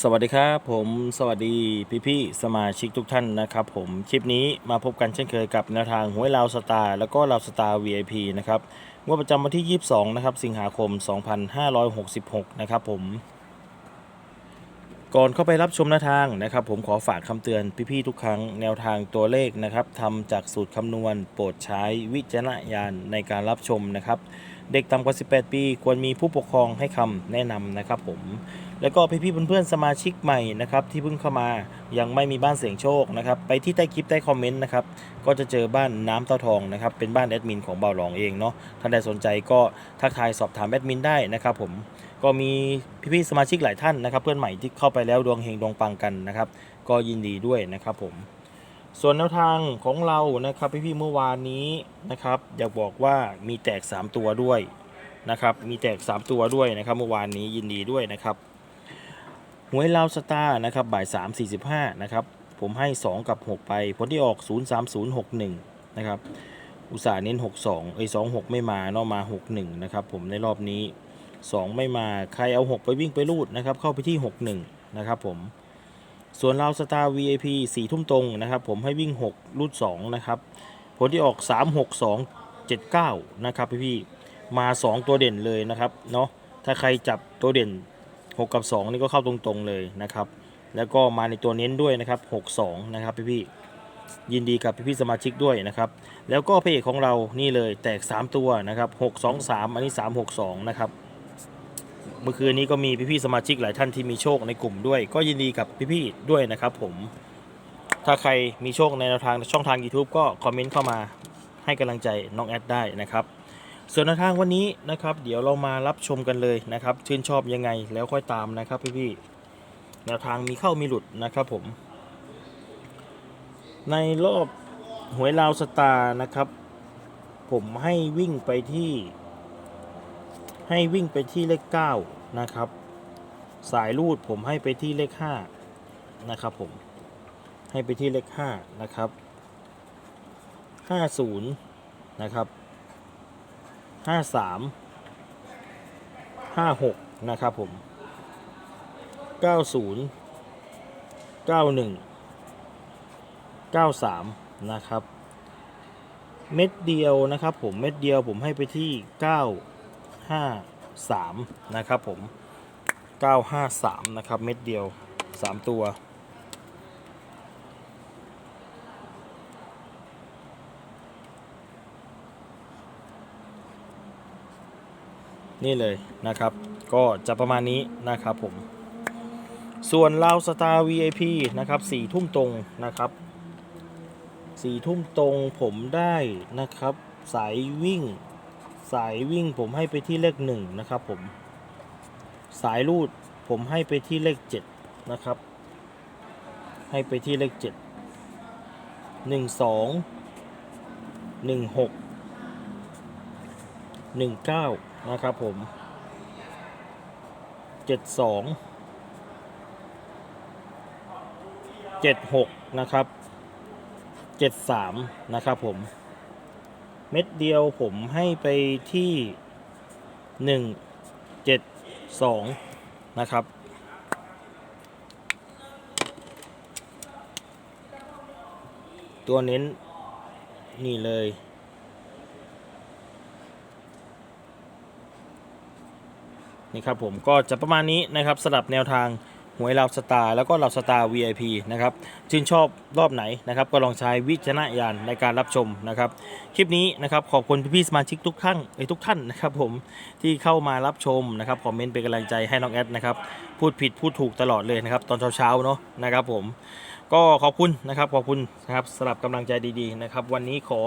สวัสดีครับผมสวัสดีพี่ๆสมาชิกทุกท่านนะครับผมคลิปนี้มาพบกันเช่นเคยกับแนวทางหวยลาวสตาร์แล้วก็ลาวสตาร์ VIP นะครับงวดประจำวันที่ 22 นะครับ สิงหาคม 2566 นะครับผม ก่อนเข้าไปรับชมแนวทางนะครับ ผมขอฝากคำเตือนพี่ๆทุกครั้งแนวทางตัวเลขนะครับทำจากสูตรคำนวณโปรดใช้วิจารณญาณในการรับชมนะครับเด็กต่ำกว่า 18 ปี ควรมีผู้ปกครองให้คำแนะนำนะครับผมแล้วก็พี่ๆเพื่อนๆสมาชิกใหม่นะครับที่เพิ่งเข้ามายังไม่มีบ้านเสียงโชคนะครับไปที่ใต้คลิปใต้คอมเมนต์นะครับก็จะเจอบ้านน้ำเตาทองนะครับเป็นบ้านแอดมินของเบาหลองเองเนาะท่านใดสนใจก็ทักทายสอบถามแอดมินได้นะครับผมก็มีพี่ๆสมาชิกหลายท่านนะครับ เพื่อนใหม่ที่เข้าไปแล้วดวงเฮงดวงปังกันนะครับก็ยินดีด้วยนะครับผม ส่วนแนวทางของเรานะครับพี่ๆเมื่อวานนี้นะครับ อยากบอกว่ามีแตก 3 ตัวด้วยนะครับ มีแตก 3 ตัวด้วยนะครับ เมื่อวานนี้ยินดีด้วยนะครับหวยลาวสตาร์นะครับบ่าย 3 45นะครับผมให้ 2 กับ 6 ไปผลที่ออก 03061นะครับอุตส่าห์เน้น 62 เอ้ย26 ไม่มาเนาะมา 61 นะครับ ผมในรอบนี้ 2 ไม่มาใครเอา 6 ไปวิ่งไปรูดนะครับ เข้าไปที่ 61 นะครับผม ส่วนราสตาร์ VIP 4ทุ่มตรงนะครับ ผมให้วิ่ง 6 รูด2นะครับ ผลที่ออก 3 6 2 7 9 นะครับพี่พี่มา 2 ตัวเด่นเลยนะครับเนาะถ้าใครจับตัวเด่น 6 กับ 2 นี่ก็เข้าตรงๆเลยนะครับ แล้วก็มาในตัวเน้นด้วยนะครับ 6 2 นะครับพี่พี่ยินดีกับพี่พี่สมาชิกด้วยนะครับ แล้วก็พระเอกของเรานี่เลยแตก 3 ตัวนะครับ 6 2 3 อันนี้ 3 6 2 นะครับ เมื่อคืนนี้ก็มีพี่ๆสมาชิกหลายท่านที่มีโชคในกลุ่มด้วย ก็ยินดีกับพี่ๆด้วยนะครับผม ถ้าใครมีโชคในแนวทางช่องทาง YouTube ก็คอมเมนต์เข้ามาให้กำลังใจน้องแอดได้นะครับส่วนแนวทางวันนี้นะครับ เดี๋ยวเรามารับชมกันเลยนะครับ ชื่นชอบยังไงแล้วค่อยตามนะครับพี่ๆแนวทางมีเข้ามีหลุดนะครับผม ในรอบหวยลาวสตาร์นะครับ ผมให้วิ่งไปที่ ให้วิ่งไปที่เลข 9 นะครับ สายรูดผมให้ไปที่เลข 5 นะครับผม ให้ไปที่เลข 5 นะครับ 50 นะครับ 53 56 นะครับผม 90 91 93 นะครับ เม็ดเดียวนะครับผม เม็ดเดียวผมให้ไปที่ 9 5 3 นะครับผม 953 นะครับ เม็ดเดียว 3 ตัว นี่เลยนะครับ ก็จะประมาณนี้นะครับผม ส่วนลาวสตาร์ VIP นะครับสี่ทุ่มตรงนะครับสี่ทุ่มตรงผมได้นะครับ สายวิ่ง สายวิ่งผมให้ไปที่เลขหนึ่งนะครับผม สายรูดผมให้ไปที่เลขเจ็ดนะครับ ให้ไปที่เลขเจ็ดหนึ่งสองหนึ่งหกหนึ่งเก้านะครับผมเจ็ดสองเจ็ดหกนะครับเจ็ดสามนะครับผม เม็ดเดียวผมให้ไปที่หนึ่งเจ็ดสองนะครับ ตัวเน้นนี่เลย นี่ครับผมก็จะประมาณนี้นะครับสำหรับแนวทาง หวยเราสตาร์แล้วก็เราสตาร์ VIP นะครับชื่นชอบรอบไหนนะครับ ก็ลองใช้วิจารณญาณในการรับชมนะครับ คลิปนี้นะครับขอบคุณพี่ๆสมาชิกทุกท่านเอ้ทุกท่านนะครับผมที่เข้ามารับชมนะครับคอมเมนต์เป็นกำลังใจให้น้องแอดนะครับพูดผิดพูดถูกตลอดเลยนะครับ ตอนเช้าๆเนาะนะครับผมก็ขอบคุณนะครับขอบคุณนะครับสำหรับกำลังใจดีๆนะครับ วันนี้ขอ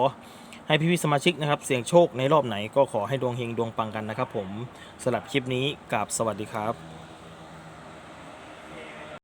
ให้พี่ๆสมาชิกนะครับ เสี่ยงโชคในรอบไหนก็ขอให้ดวงเฮงดวงปังกันนะครับผมสำหรับคลิปนี้กับสวัสดีครับ